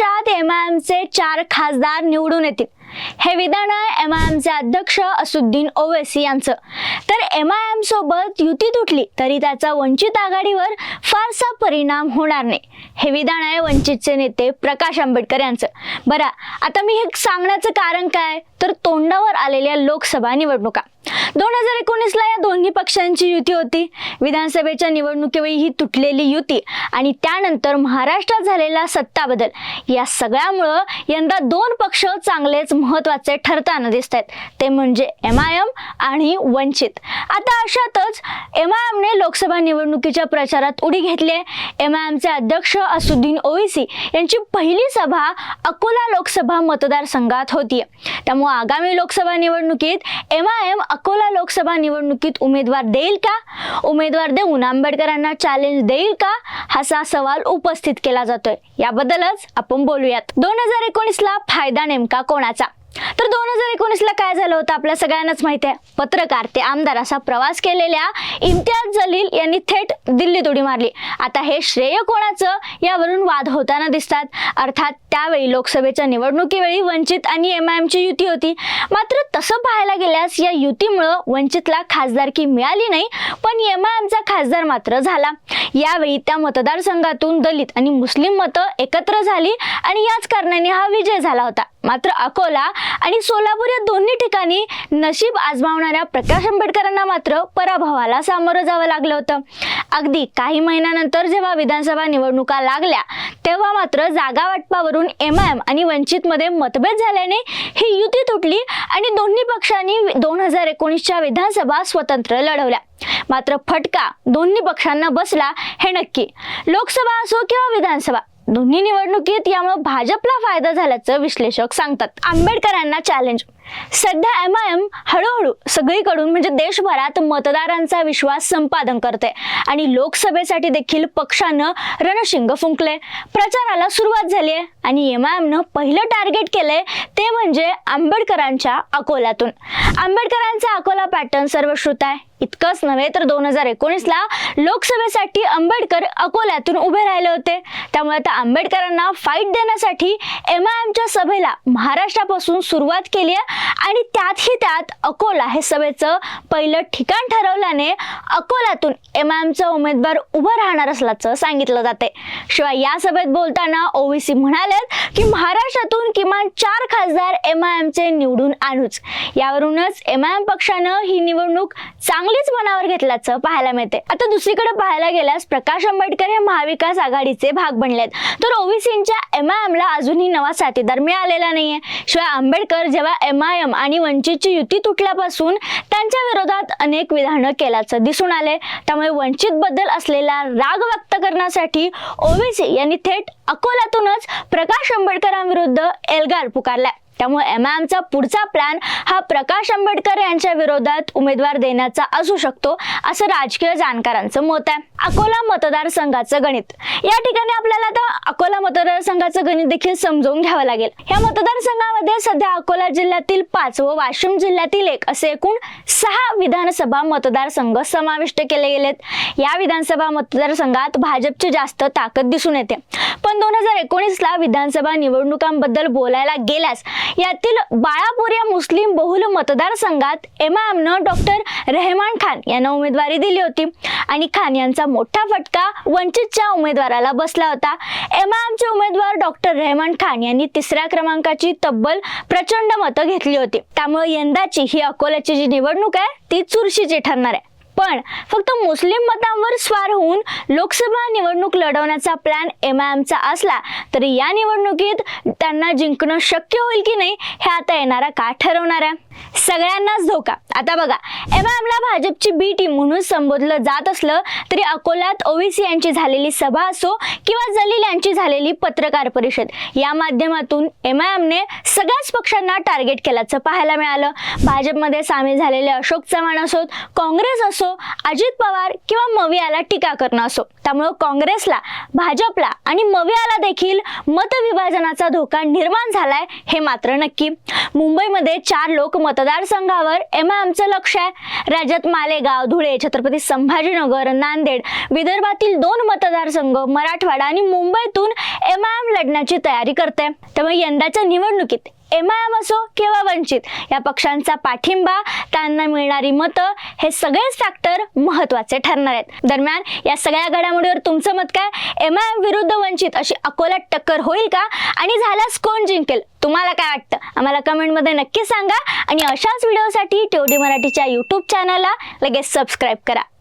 महाराष्ट्रात M I एमचे चार खासदार निवडून येतील. हे विधान आहे एम आय एमचे अध्यक्ष असुद्दीन ओवेसी यांचं. तर एम आय एम सोबत युती तुटली तरी त्याचा वंचित आघाडीवर फारसा परिणाम होणार नाही. हे विधान आहे वंचितचे नेते प्रकाश आंबेडकर यांचं. बरं आता मी हे सांगण्याचं कारण काय? तर तोंडावर आलेल्या लोकसभा निवडणुका. दोन हजार एकोणीसला या दोन्ही पक्षांची युती होती. विधानसभेच्या निवडणुकीवेळी ही तुटलेली युती आणि त्यानंतर महाराष्ट्रात झालेला सत्ता बदल या सगळ्यामुळं यंदा दोन पक्ष चांगलेच महत्त्वाचे ठरताना दिसत आहेत ते म्हणजे एम आय एम आणि वंचित. आता अशातच एम आय एमने लोकसभा निवडणुकीच्या प्रचारात उडी घेतली आहे एम आय एमचे अध्यक्ष असुद्दीन ओवेसी यांची पहिली सभा अकोला लोकसभा मतदारसंघात होती त्यामुळे आगामी लोकसभा निवडणुकीत M I M Akola Lok Sabha निवडणुकीत उमेदवार देईल का? उमेदवार देऊन आंबेडकरांना चॅलेंज देईल का? असा सवाल उपस्थित केला जातोय. याबद्दलच आपण बोलूयात. दोन हजार एकोणीसला फायदा नेमका कोणाचा? तर दोन हजार एकोणीसला काय झालं होतं आपल्या सगळ्यांनाच माहिती आहे. पत्रकार ते आमदार असा प्रवास केलेल्या इम्तियाज जलील यांनी थेट दिल्लीत उडी मारली. आता हे श्रेय कोणाचं? यावरून वाद होताना दिसतात. अर्थात त्यावेळी लोकसभेच्या निवडणुकीवेळी वंचित आणि एम आय एमची युती होती. मात्र तसं पाहायला गेल्यास या युतीमुळं वंचितला खासदारकी मिळाली नाही पण एम आय एमचा खासदार मात्र झाला. यावेळी त्या मतदारसंघातून दलित आणि मुस्लिम मतं एकत्र झाली आणि याच कारणाने हा विजय झाला होता. मात्र अकोला आणि सोलापूर या दोन्ही ठिकाणी नशीब आजमावणाऱ्या प्रकाश आंबेडकरांना मात्र पराभवाला सामोरं जावं लागलं होतं. अगदी काही महिन्यानंतर जेव्हा विधानसभा निवडणुका लागल्या तेव्हा मात्र जागा वाटपावरून एम आय एम आणि वंचितमध्ये मतभेद झाल्याने ही युती तुटली आणि दोन्ही पक्षांनी दोन हजार एकोणीसच्या विधानसभा स्वतंत्र लढवल्या. मात्र फटका दोन्ही पक्षांना बसला हे नक्की. लोकसभा असो किंवा विधानसभा दोन्ही निवडणुकीत यामुळे भाजपला फायदा झाल्याचं विश्लेषक सांगतात. आंबेडकरांना चॅलेंज सध्या एम आय एम हळूहळू सगळीकडून म्हणजे देशभरात मतदारांचा विश्वास संपादन करते. आणि लोकसभेसाठी देखील पक्षानं रणशिंग फुंकले. प्रचाराला सुरुवात झाली आहे आणि एम आय एमनं पहिलं टार्गेट केलंय ते म्हणजे आंबेडकरांच्या अकोल्यातून. आंबेडकरांचा अकोला पॅटर्न सर्वश्रुत आहे. इतकंच नव्हे तर दोन हजार एकोणीसला लोकसभेसाठी आंबेडकर अकोल्यातून उभे राहिले होते. त्यामुळे आता आंबेडकरांना फाईट देण्यासाठी एम आय एमच्या सभेला महाराष्ट्रापासून सुरुवात केली आहे. आणि त्यातही त्यात अकोला हे सभेचं पहिलं ठिकाण ठरवल्याने अकोल्यातून एम आय एमचा उमेदवार उभं राहणार असल्याचं सांगितलं जाते शिवाय या सभेत बोलताना ओवीसी म्हणालेत की महाराष्ट्रातून किमान चार खासदार एम आय एमचे निवडून आणूच. यावरूनच एम आय एम पक्षानं ही निवडणूक चांगलीच मनावर घेतल्याचं पाहायला मिळते आता दुसरीकडे पाहायला गेल्यास प्रकाश आंबेडकर हे महाविकास आघाडीचे भाग बनलेत. तर ओवीसींच्या एम आय एमला अजूनही नवा साथीदार मिळालेला नाहीये. शिवाय आंबेडकर जेव्हा एम एमआयएम आणि वंचितची युती तुटल्यापासून त्यांच्या विरोधात अनेक विधानं केल्याचं दिसून आले त्यामुळे वंचित बद्दल असलेला राग व्यक्त करण्यासाठी ओवीसी यांनी थेट अकोल्यातूनच प्रकाश आंबेडकरांविरुद्ध एल्गार पुकारला त्यामुळे एम आय एमचा पुढचा प्लॅन हा प्रकाश आंबेडकर यांच्या विरोधात उमेदवार देण्याचा असू शकतो असं राजकीय जाणकारांचं मत आहे. अकोला मतदारसंघाचं गणित. या ठिकाणी आपल्याला आता अकोला मतदारसंघाचं गणित देखील समजवून घ्यावं लागेल. या मतदारसंघामध्ये सध्या अकोला जिल्ह्यातील पाच व वाशिम जिल्ह्यातील एक असे एकूण सहा विधानसभा मतदारसंघ समाविष्ट केले गेलेत. या विधानसभा मतदारसंघात भाजपची जास्त ताकद दिसून येते. पण दोन हजार एकोणीसला विधानसभा निवडणुकांबद्दल बोलायला गेल्यास यातील बाळापूर या मुस्लिम बहुल मतदारसंघात एम आय एमनं डॉक्टर रेहमान खान यांना उमेदवारी दिली होती. आणि खान यांचा मोठा फटका वंचितच्या उमेदवाराला बसला होता. एम आय एमचे उमेदवार डॉक्टर रेहमान खान यांनी तिसऱ्या क्रमांकाची तब्बल प्रचंड मतं घेतली होती. त्यामुळे यंदाची ही अकोल्याची जी निवडणूक आहे ती चुरशीची ठरणार आहे. पण फक्त मुस्लिम मतांवर स्वार होऊन लोकसभा निवडणूक लढवण्याचा प्लॅन एम आय एमचा असला तरी या निवडणुकीत त्यांना जिंकणं शक्य होईल की नाही हे आता येणारा का ठरवणार आहे. सगळ्यांनाच धोका. आता बघा एम आय भाजपची बी टीम म्हणून संबोधलं जात असलं तरी अकोल्यात ओवीसी यांची झालेली सभा असो किंवा जलील यांची झालेली पत्रकार परिषद या माध्यमातून एम आय सगळ्याच पक्षांना टार्गेट केल्याचं पाहायला मिळालं. भाजपमध्ये सामील झालेले अशोक चव्हाण असोत काँग्रेस असो अजित पवार किंवा मवियाला टीका करणं असो त्यामुळं काँग्रेसला भाजपला आणि मवियाला देखील मतविभाजनाचा धोका निर्माण झालाय हे मात्र नक्की. मुंबईमध्ये चार लोक मतदारसंघावर. एम आमचं लक्ष आहे. राज्यात मालेगाव धुळे छत्रपती संभाजीनगर नांदेड विदर्भातील दोन मतदारसंघ मराठवाडा आणि मुंबईतून एम आय एम लढण्याची तयारी करते त्यामुळे यंदाच्या निवडणुकीत एम आय एम असो किंवा वंचित? या पक्षांचा पाठिंबा त्यांना मिळणारी मतं हे सगळेच फॅक्टर महत्त्वाचे ठरणार आहेत. दरम्यान या सगळ्या घडामोडीवर तुमचं मत काय? एम आय एम विरुद्ध वंचित अशी अकोल्यात टक्कर होईल का? आणि झाल्यास कोण जिंकेल? तुम्हाला काय वाटतं? आम्हाला कमेंटमध्ये नक्की सांगा. आणि अशाच व्हिडिओसाठी टेवडी मराठीच्या यूट्यूब चॅनलला लगेच सबस्क्राईब करा.